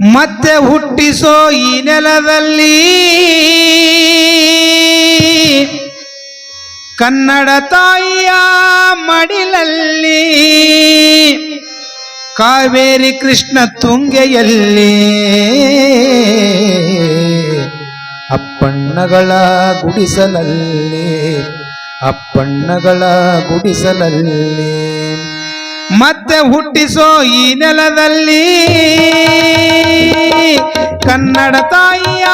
ಮತ್ತೆ ಹುಟ್ಟಿಸೋ ಈ ನೆಲದಲ್ಲಿ ಕನ್ನಡ ತಾಯಿಯ ಮಡಿಲಲ್ಲಿ ಕಾವೇರಿ ಕೃಷ್ಣ ತುಂಗೆಯಲ್ಲಿ ಅಪ್ಪಣ್ಣಗಳ ಗುಡಿಸಲಲ್ಲಿ ಅಪ್ಪಣ್ಣಗಳ ಗುಡಿಸಲಲ್ಲಿ. ಮತ್ತೆ ಹುಟ್ಟಿಸೋ ಈ ನೆಲದಲ್ಲಿ ಕನ್ನಡ ತಾಯಿಯ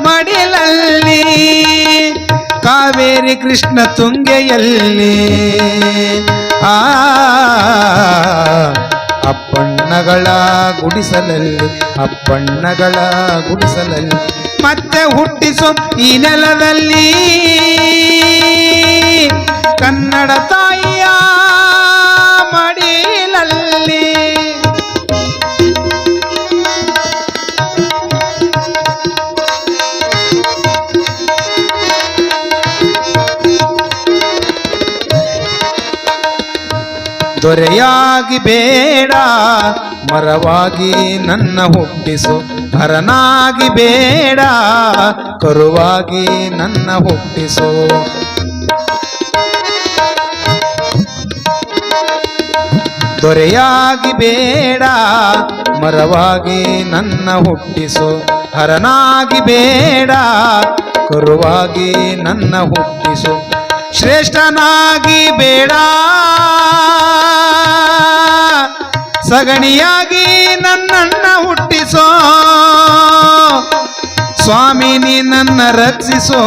ಮಡಿಲಲ್ಲಿ, ಕಾವೇರಿ ಕೃಷ್ಣ ತುಂಗೆಯಲ್ಲಿ. ಆ, ಅಪ್ಪಣ್ಣಗಳ ಗುಡಿಸಲಲ್ಲಿ ಅಪ್ಪಣ್ಣಗಳ ಗುಡಿಸಲಲ್ಲಿ. ಮತ್ತೆ ಹುಟ್ಟಿಸೋ ಈ ನೆಲದಲ್ಲಿ ಕನ್ನಡ ದೊರೆಯಾಗಿ ಬೇಡ, ಮರವಾಗಿ ನನ್ನ ಹುಟ್ಟಿಸು. ಹರನಾಗಿ ಬೇಡ, ಕರುವಾಗಿ ನನ್ನ ಹುಟ್ಟಿಸು. ದೊರೆಯಾಗಿ ಬೇಡ, ಮರವಾಗಿ ನನ್ನ ಹುಟ್ಟಿಸು. ಹರನಾಗಿ ಬೇಡ, ಕರುವಾಗಿ ನನ್ನ ಹುಟ್ಟಿಸು. ಶ್ರೇಷ್ಠನಾಗಿ ಬೇಡ. ಸಗಣಿಯಾಗಿ ನನ್ನನ್ನ ಹುಟ್ಟಿಸೋ. ಸ್ವಾಮಿ, ನೀ ನನ್ನ ರಕ್ಷಿಸೋ.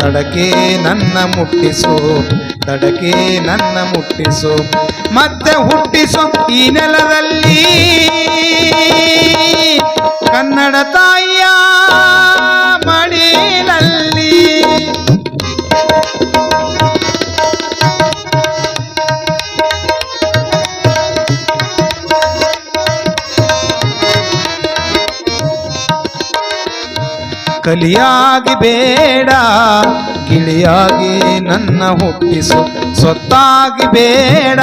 ದಡಕೆ ನನ್ನ ಮುಟ್ಟಿಸು, ದಡಕೆ ನನ್ನ ಮುಟ್ಟಿಸು. ಮತ್ತೆ ಹುಟ್ಟಿಸೋ ಈ ನೆಲದಲ್ಲಿ. ಕನ್ನಡ ತಾಯಿಯ ಕಲಿಯಾಗಿ ಬೇಡ. ಗಿಳಿಯಾಗಿ ನನ್ನ ಹುಟ್ಟಿಸು ಸೊತ್ತಾಗಿ ಬೇಡ.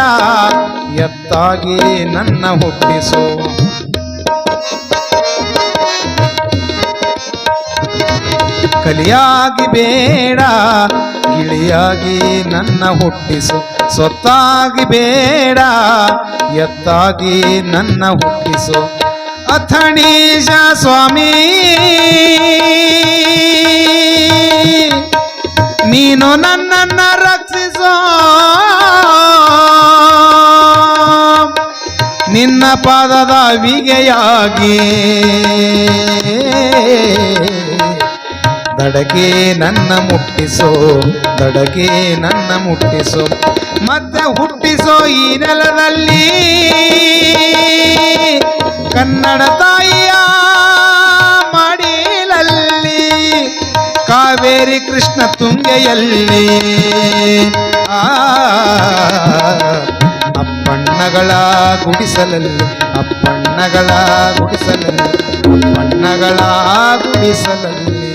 ಎತ್ತಾಗಿ ನನ್ನ ಹುಟ್ಟಿಸು. ಕಲಿಯಾಗಿ ಬೇಡ ಗಿಳಿಯಾಗಿ ನನ್ನ ಹುಟ್ಟಿಸು ಸೊತ್ತಾಗಿ ಬೇಡ. ಎತ್ತಾಗಿ ನನ್ನ ಹುಟ್ಟಿಸು. ಅಥಣೀಶ ಸ್ವಾಮಿ ನೀನು ನನ್ನನ್ನ ರಕ್ಷಿಸೋ. ನಿನ್ನ ಪಾದದ ವಿಗೆಯಾಗಿ ದಡಗೆ ನನ್ನ ಮುಟ್ಟಿಸೋ, ದಡಗೆ ನನ್ನ ಮುಟ್ಟಿಸೋ. ಮತ್ತೆ ಹುಟ್ಟಿಸೋ ಈ ನೆಲದಲ್ಲಿ ಕನ್ನಡ ಕಾವೇರಿ ಕೃಷ್ಣ ತುಂಗೆಯಲ್ಲಿ. ಆ ಅಪ್ಪಣ್ಣಗಳ ಗುಡಿಸಲಲ್ಲಿ ಅಪ್ಪಣ್ಣಗಳ ಗುಡಿಸಲಲ್ಲಿ ಅಪ್ಪಣ್ಣಗಳ ಗುಡಿಸಲಲ್ಲಿ.